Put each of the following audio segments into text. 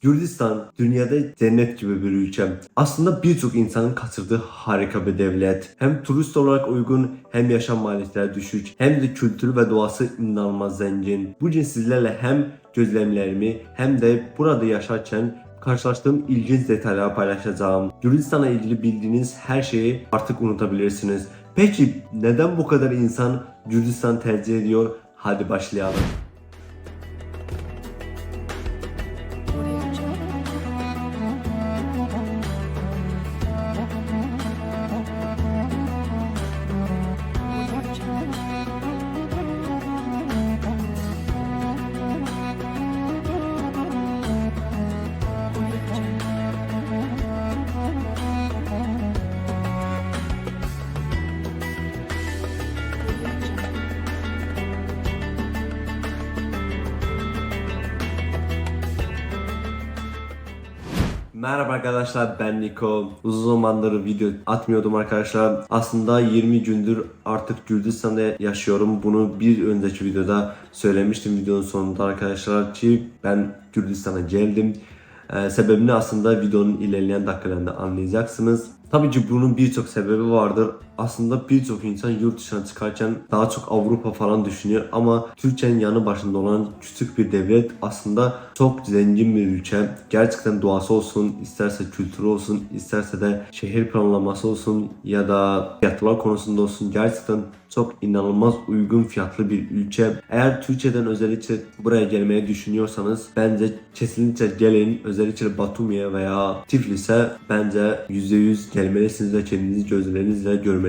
Gürcistan dünyada cennet gibi bir ülke. Aslında birçok insanın kaçırdığı harika bir devlet. Hem turist olarak uygun hem yaşam maliyetleri düşük hem de kültürü ve doğası inanılmaz zengin. Bugün sizlerle hem gözlemlerimi hem de burada yaşarken karşılaştığım ilginç detaylar paylaşacağım. Gürcistan'la ilgili bildiğiniz her şeyi artık unutabilirsiniz. Peki neden bu kadar insan Gürcistan tercih ediyor? Hadi başlayalım. Merhaba arkadaşlar ben Niko. Uzun zamandır video atmıyordum arkadaşlar. Aslında 20 gündür artık Gürcistan'da yaşıyorum. Bunu bir önceki videoda söylemiştim videonun sonunda arkadaşlar ki ben Gürcistan'a geldim. Ee, sebebini aslında videonun ilerleyen dakikalarında anlayacaksınız. Tabii ki bunun birçok sebebi vardır. Aslında birçok insan yurt dışına çıkarken daha çok Avrupa falan düşünüyor ama Türkiye'nin yanı başında olan küçük bir devlet aslında çok zengin bir ülke. Gerçekten doğası olsun, isterse kültürü olsun, isterse de şehir planlaması olsun ya da fiyatlar konusunda olsun gerçekten çok inanılmaz uygun fiyatlı bir ülke. Eğer Türkiye'den özellikle buraya gelmeyi düşünüyorsanız bence kesinlikle gelin. Özellikle Batumi'ye veya Tiflis'e bence %100 gelmelisiniz ve kendinizi gözlerinizle görmelisiniz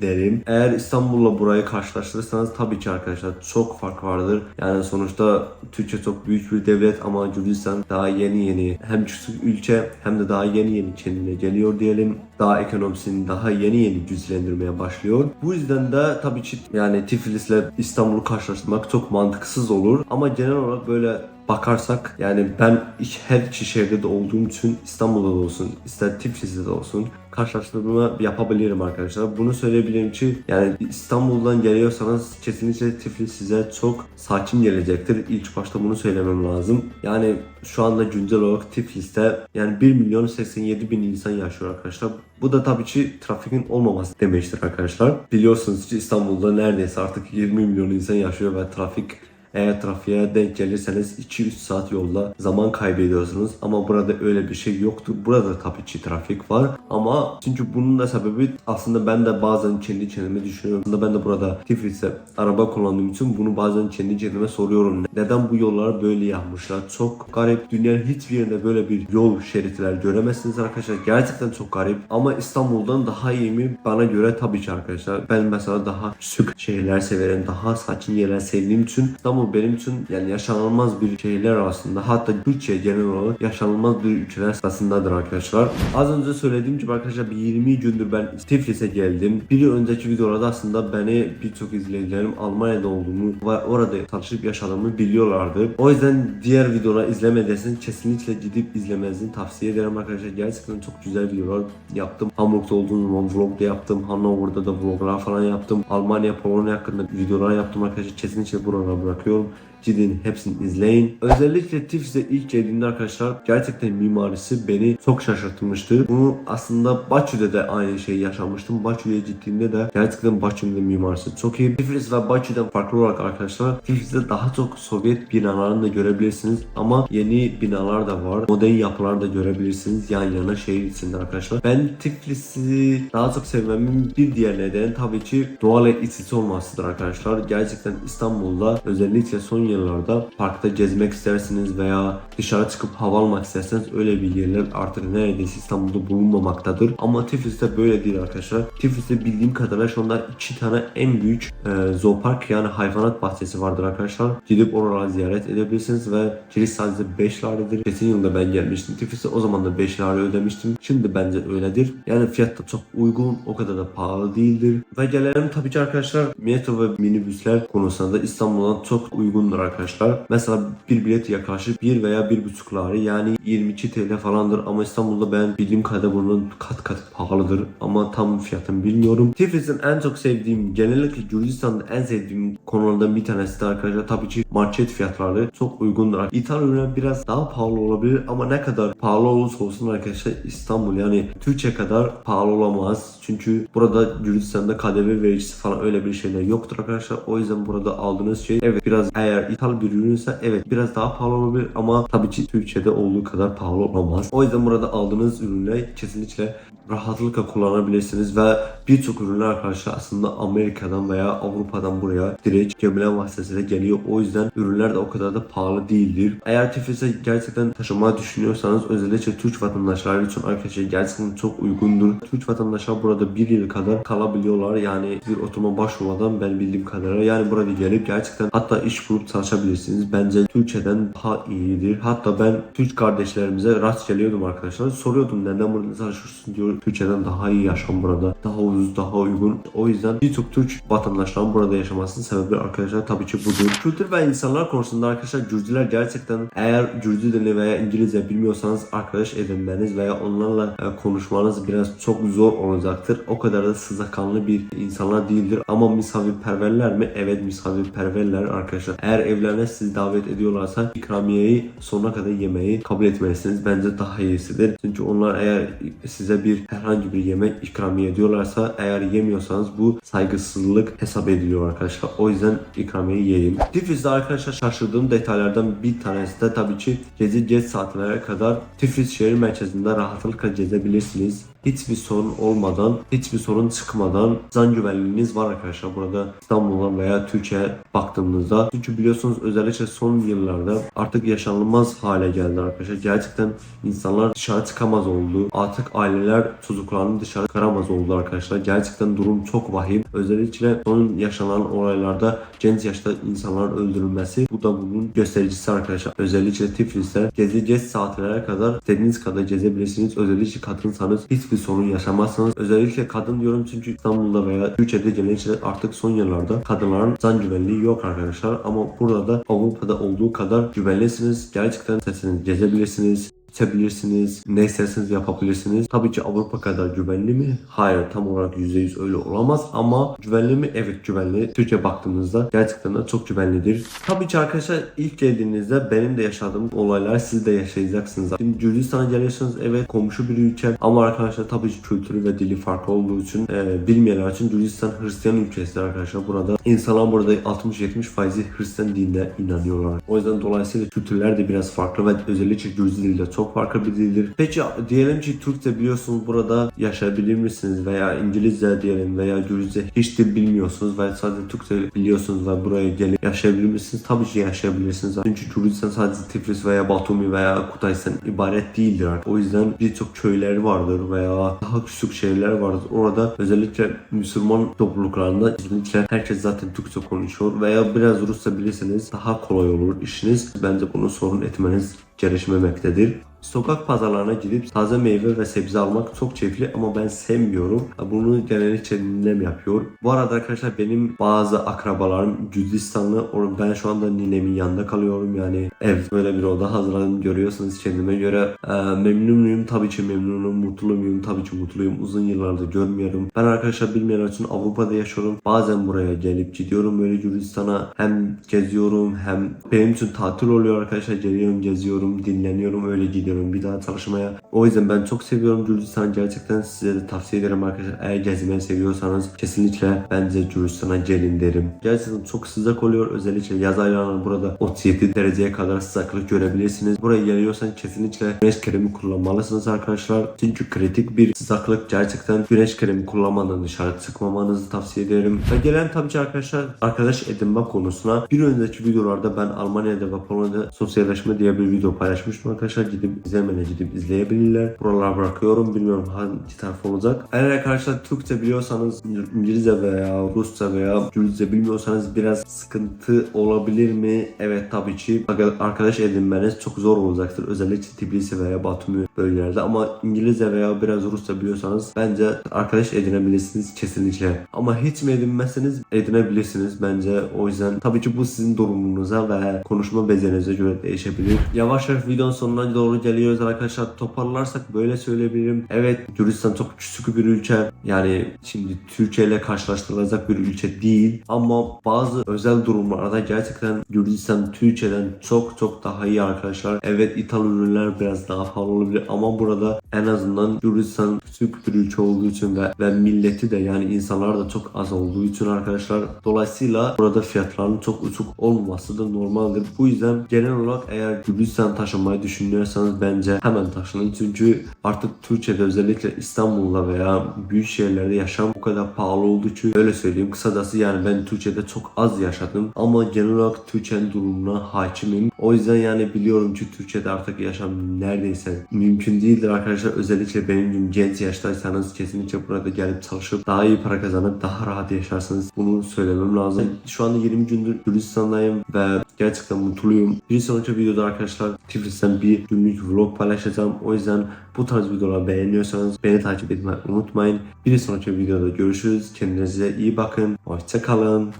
derim. Eğer İstanbul'la burayı karşılaştırırsanız tabii ki arkadaşlar çok fark vardır. Yani sonuçta Türkiye çok büyük bir devlet ama Gürcistan daha yeni yeni hem küçük ülke hem de daha yeni yeni kendine geliyor diyelim. Daha ekonomisini daha yeni yeni güçlendirmeye başlıyor. Bu yüzden de tabii ki yani Tiflis'le İstanbul'u karşılaştırmak çok mantıksız olur. Ama genel olarak böyle bakarsak yani ben her iki şehirde de olduğum için İstanbul'da da olsun ister Tiflis'te de olsun karşılaştırma yapabilirim arkadaşlar. Bunu söyleyebilirim ki yani İstanbul'dan geliyorsanız kesinlikle Tiflis size çok sakin gelecektir. İlk başta bunu söylemem lazım. Yani şu anda güncel olarak Tiflis'te yani 1 milyon 87 bin insan yaşıyor arkadaşlar. Bu da tabii ki trafikin olmaması demektir arkadaşlar. Biliyorsunuz ki İstanbul'da neredeyse artık 20 milyon insan yaşıyor ve trafik eğer trafiğe denk gelirseniz 2-3 saat yolda zaman kaybediyorsunuz. Ama burada öyle bir şey yoktu. Burada tabii ki trafik var. Ama çünkü bunun da sebebi aslında ben de bazen kendi kendime düşünüyorum. Aslında ben de burada Tiflis'te araba kullandığım için bunu bazen kendi kendime soruyorum. Neden bu yolları böyle yapmışlar? Çok garip. Dünyanın hiçbir yerinde böyle bir yol şeritler göremezsiniz arkadaşlar. Gerçekten çok garip. Ama İstanbul'dan daha iyi mi? Bana göre tabii ki arkadaşlar. Ben mesela daha küçük şehirler severim. Daha sakin yerler sevdiğim için İstanbul benim için yani yaşanılmaz bir şehirler aslında. Hatta Türkiye genel olarak yaşanılmaz bir ülkeler sırasındadır arkadaşlar. Az önce söylediğim gibi arkadaşlar bir 20 gündür ben Tiflis'e geldim. Bir önceki videolarda aslında beni birçok izleyicilerim Almanya'da olduğumu ve orada çalışıp yaşadığımı biliyorlardı. O yüzden diğer videoları izlemediyseniz kesinlikle gidip izlemenizi tavsiye ederim arkadaşlar. Gerçekten çok güzel videolar yaptım. Hamburg'da olduğum zaman vlog da yaptım. Hannover'da da vloglar falan yaptım. Almanya, Polonya hakkında videolar yaptım arkadaşlar. Kesinlikle buralara bırakıyorum. Hallelujah Gidin hepsini izleyin. Özellikle Tiflis'e ilk geldiğimde arkadaşlar gerçekten mimarisi beni çok şaşırtmıştı. Bunu aslında Bakü'de de aynı şeyi yaşamıştım. Bakü'ye gittiğimde de gerçekten Bakü'nün mimarisi çok iyi. Tiflis ve Bakü'den farklı olarak arkadaşlar Tiflis'te daha çok Sovyet binalarını da görebilirsiniz ama yeni binalar da var. Modern yapılar da görebilirsiniz yan yana şehir içinde arkadaşlar. Ben Tiflis'i daha çok sevmemin bir diğer nedeni tabii ki doğal iç olmasıdır arkadaşlar. Gerçekten İstanbul'da özellikle son yıllarda parkta gezmek istersiniz veya dışarı çıkıp hava almak isterseniz öyle bir yerler artık neredeyse İstanbul'da bulunmamaktadır. Ama Tiflis'te böyle değil arkadaşlar. Tiflis'te bildiğim kadarıyla şu anda iki tane en büyük e, zoopark yani hayvanat bahçesi vardır arkadaşlar. Gidip oraları ziyaret edebilirsiniz ve giriş sadece 5 liradır. Geçen yılda ben gelmiştim Tiflis'e o zaman da 5 lira ödemiştim. Şimdi bence öyledir. Yani fiyat da çok uygun o kadar da pahalı değildir. Ve gelelim tabii ki arkadaşlar metro ve minibüsler konusunda da İstanbul'dan çok uygundur arkadaşlar. Mesela bir bilet yaklaşık 1 veya 1,5 lari yani 22 TL falandır ama İstanbul'da ben bildiğim kadarıyla bunun kat kat pahalıdır ama tam fiyatını bilmiyorum. Tiflis'in en çok sevdiğim genellikle Gürcistan'da en sevdiğim konulardan bir tanesi de arkadaşlar tabii ki market fiyatları çok uygundur. İthal ürünler biraz daha pahalı olabilir ama ne kadar pahalı olursa olsun arkadaşlar İstanbul yani Türkiye kadar pahalı olamaz. Çünkü burada Gürcistan'da KDV vericisi falan öyle bir şeyler yoktur arkadaşlar. O yüzden burada aldığınız şey evet biraz eğer ithal bir ürünse evet biraz daha pahalı olabilir ama tabii ki Türkiye'de olduğu kadar pahalı olamaz. O yüzden burada aldığınız ürünler kesinlikle rahatlıkla kullanabilirsiniz ve birçok ürünler arkadaşlar aslında Amerika'dan veya Avrupa'dan buraya direkt gemiler vasıtasıyla geliyor. O yüzden ürünler de o kadar da pahalı değildir. Eğer Tiflis'e gerçekten taşımayı düşünüyorsanız özellikle Türk vatandaşları için arkadaşlar gerçekten çok uygundur. Türk vatandaşlar burada bir yıl kadar kalabiliyorlar. Yani bir oturma başvurmadan ben bildiğim kadarıyla yani burada gelip gerçekten hatta iş kurup çalışabilirsiniz. Bence Türkçeden daha iyidir. Hatta ben Türk kardeşlerimize rast geliyordum arkadaşlar. Soruyordum neden burada çalışıyorsun diyor. Türkçeden daha iyi yaşam burada. Daha ucuz, daha uygun. O yüzden birçok Türk vatandaşların burada yaşamasının sebebi arkadaşlar tabii ki budur. Kültür ve insanlar konusunda arkadaşlar Gürcüler gerçekten eğer Gürcü dili veya İngilizce bilmiyorsanız arkadaş edinmeniz veya onlarla e, konuşmanız biraz çok zor olacaktır. O kadar da sıcakkanlı bir insanlar değildir. Ama misafirperverler mi? Evet misafirperverler arkadaşlar. Eğer evlerine sizi davet ediyorlarsa ikramiyeyi sonuna kadar yemeyi kabul etmelisiniz. Bence daha iyisidir. Çünkü onlar eğer size bir herhangi bir yemek ikramiye ediyorlarsa eğer yemiyorsanız bu saygısızlık hesap ediliyor arkadaşlar. O yüzden ikramiyeyi yiyin. Tiflis'te arkadaşlar şaşırdığım detaylardan bir tanesi de tabii ki gece geç saatlere kadar Tiflis şehir merkezinde rahatlıkla gezebilirsiniz hiçbir sorun olmadan, hiçbir sorun çıkmadan can güvenliğiniz var arkadaşlar. Burada İstanbul'a veya Türkiye baktığımızda. Çünkü biliyorsunuz özellikle son yıllarda artık yaşanılmaz hale geldi arkadaşlar. Gerçekten insanlar dışarı çıkamaz oldu. Artık aileler çocuklarını dışarı çıkaramaz oldu arkadaşlar. Gerçekten durum çok vahim. Özellikle son yaşanan olaylarda genç yaşta insanların öldürülmesi bu da bunun göstericisi arkadaşlar. Özellikle Tiflis'te gece geç saatlere kadar istediğiniz kadar gezebilirsiniz. Özellikle kadınsanız hiçbir sorun yaşamazsınız. Özellikle kadın diyorum çünkü İstanbul'da veya Türkiye'de genellikle artık son yıllarda kadınların can güvenliği yok arkadaşlar. Ama burada da Avrupa'da olduğu kadar güvenlisiniz. Gerçekten sesiniz gezebilirsiniz içebilirsiniz. Ne isterseniz yapabilirsiniz. Tabii ki Avrupa kadar güvenli mi? Hayır tam olarak %100 öyle olamaz ama güvenli mi? Evet güvenli. Türkiye baktığımızda gerçekten de çok güvenlidir. Tabii ki arkadaşlar ilk geldiğinizde benim de yaşadığım olaylar siz de yaşayacaksınız. Şimdi Gürcistan'a geliyorsunuz evet komşu bir ülke ama arkadaşlar tabii ki kültürü ve dili farklı olduğu için e, bilmeyenler için Gürcistan Hristiyan ülkesidir arkadaşlar. Burada insanlar burada 60-70 faizi Hristiyan dinine inanıyorlar. O yüzden dolayısıyla kültürler de biraz farklı ve özellikle Gürcü dili de çok farklı bir. Peki diyelim ki Türkçe biliyorsunuz burada yaşayabilir misiniz veya İngilizce diyelim veya Gürcüce hiç dil bilmiyorsunuz ve sadece Türkçe biliyorsunuz ve buraya gelip yaşayabilir misiniz? Tabii ki yaşayabilirsiniz. Çünkü Gürcistan sadece Tiflis veya Batumi veya Kutays'tan ibaret değildir. O yüzden birçok köyler vardır veya daha küçük şehirler vardır. Orada özellikle Müslüman topluluklarında kesinlikle herkes zaten Türkçe konuşuyor veya biraz Rusça bilirseniz daha kolay olur işiniz. Bence bunu sorun etmeniz gelişmemektedir. Sokak pazarlarına gidip taze meyve ve sebze almak çok keyifli ama ben sevmiyorum. Bunu genellikle ninem yapıyor. Bu arada arkadaşlar benim bazı akrabalarım Gürcistanlı. Ben şu anda ninemin yanında kalıyorum yani ev böyle bir oda hazırladım görüyorsunuz kendime göre. Ee, memnun muyum? Tabii ki memnunum. Mutlu muyum? Tabii ki mutluyum. Uzun yıllardır görmüyorum. Ben arkadaşlar bilmeyenler için Avrupa'da yaşıyorum. Bazen buraya gelip gidiyorum böyle Gürcistan'a. Hem geziyorum hem benim için tatil oluyor arkadaşlar. Geliyorum geziyorum dinleniyorum öyle gidiyorum bir daha çalışmaya. O yüzden ben çok seviyorum Gürcistan'ı gerçekten size de tavsiye ederim arkadaşlar. Eğer gezmeyi seviyorsanız kesinlikle bence Gürcistan'a gelin derim. Gerçekten çok sıcak oluyor. Özellikle yaz aylarında burada 37 dereceye kadar sıcaklık görebilirsiniz. Buraya geliyorsanız kesinlikle güneş kremi kullanmalısınız arkadaşlar. Çünkü kritik bir sıcaklık gerçekten güneş kremi kullanmadan dışarı çıkmamanızı tavsiye ederim. Ve gelen tabii ki arkadaşlar arkadaş edinme konusuna bir önceki videolarda ben Almanya'da ve Polonya'da sosyalleşme diye bir video paylaşmıştım arkadaşlar. Gidip izlemene gidip izleyebilirler. Buralara bırakıyorum. Bilmiyorum hangi taraf olacak. Eğer arkadaşlar Türkçe biliyorsanız İngilizce veya Rusça veya Gürcüce bilmiyorsanız biraz sıkıntı olabilir mi? Evet tabii ki arkadaş edinmeniz çok zor olacaktır. Özellikle Tbilisi veya Batumi bölgelerde ama İngilizce veya biraz Rusça biliyorsanız bence arkadaş edinebilirsiniz kesinlikle. Ama hiç mi edinmezseniz edinebilirsiniz bence. O yüzden tabii ki bu sizin durumunuza ve konuşma becerinize göre değişebilir. Yavaş yavaş videonun sonuna doğru geliyoruz arkadaşlar. Toparlarsak böyle söyleyebilirim. Evet Gürcistan çok küçük bir ülke. Yani şimdi Türkiye ile karşılaştırılacak bir ülke değil. Ama bazı özel durumlarda gerçekten Gürcistan Türkiye'den çok çok daha iyi arkadaşlar. Evet ithal ürünler biraz daha pahalı olabilir ama burada en azından Gürcistan küçük bir ülke olduğu için ve, ve milleti de yani insanlar da çok az olduğu için arkadaşlar dolayısıyla burada fiyatların çok uçuk olmaması da normaldir. Bu yüzden genel olarak eğer Gürcistan taşınmayı düşünüyorsanız bence hemen taşının çünkü artık Türkiye'de özellikle İstanbul'da veya büyük şehirlerde yaşam bu kadar pahalı oldu ki öyle söyleyeyim kısacası yani ben Türkiye'de çok az yaşadım ama genel olarak Türkiye'nin durumuna hakimim. O yüzden yani biliyorum ki Türkiye'de artık yaşam neredeyse mümkün değildir arkadaşlar. Özellikle benim gibi genç yaştaysanız kesinlikle burada gelip çalışıp daha iyi para kazanıp daha rahat yaşarsınız. Bunu söylemem lazım. Şu anda 20 gündür Gürcistan'dayım ve gerçekten mutluyum. Bir sonraki videoda arkadaşlar Tiflis'ten bir günlük vlog paylaşacağım. O yüzden bu tarz videoları beğeniyorsanız beni takip etmeyi unutmayın. Bir sonraki videoda görüşürüz. Kendinize iyi bakın. Hoşçakalın.